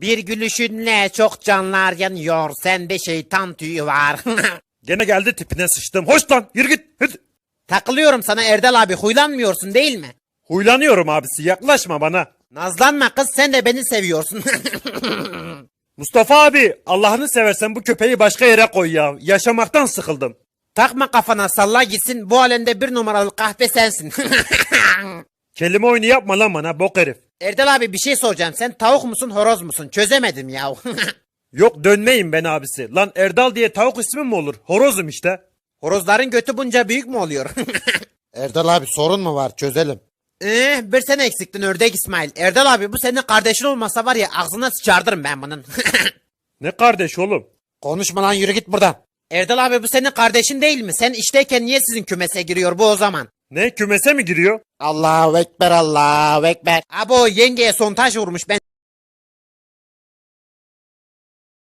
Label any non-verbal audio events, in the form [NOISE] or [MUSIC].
Bir gülüşünle çok canlar yanıyor. Sende şeytan tüyü var. [LAUGHS] Gene geldi tipine sıçtım. Hoş lan yürü git. Hadi. Takılıyorum sana Erdal abi. Huylanmıyorsun değil mi? Huylanıyorum abisi yaklaşma bana. Nazlanma kız sen de beni seviyorsun. [LAUGHS] Mustafa abi Allah'ını seversen bu köpeği başka yere koy ya. Yaşamaktan sıkıldım. Takma kafana salla gitsin. Bu alemde bir numaralı kahpe sensin. [LAUGHS] Kelime oyunu yapma lan bana bok herif. Erdal abi bir şey soracağım. Sen tavuk musun horoz musun? Çözemedim ya. [LAUGHS] Yok dönmeyin ben abisi. Lan Erdal diye tavuk ismi mi olur? Horozum işte. Horozların götü bunca büyük mü oluyor? [LAUGHS] Erdal abi sorun mu var çözelim. Ee, bir sene eksiktin ördek İsmail. Erdal abi bu senin kardeşin olmasa var ya ağzına sıçardırım ben bunun. [LAUGHS] Ne kardeş oğlum? Konuşma lan yürü git buradan. Erdal abi bu senin kardeşin değil mi? Sen işteyken niye sizin kümese giriyor bu o zaman? Ne kümese mi giriyor? Allahu Ekber Allahu Ekber. Abo yengeye sontaj vurmuş ben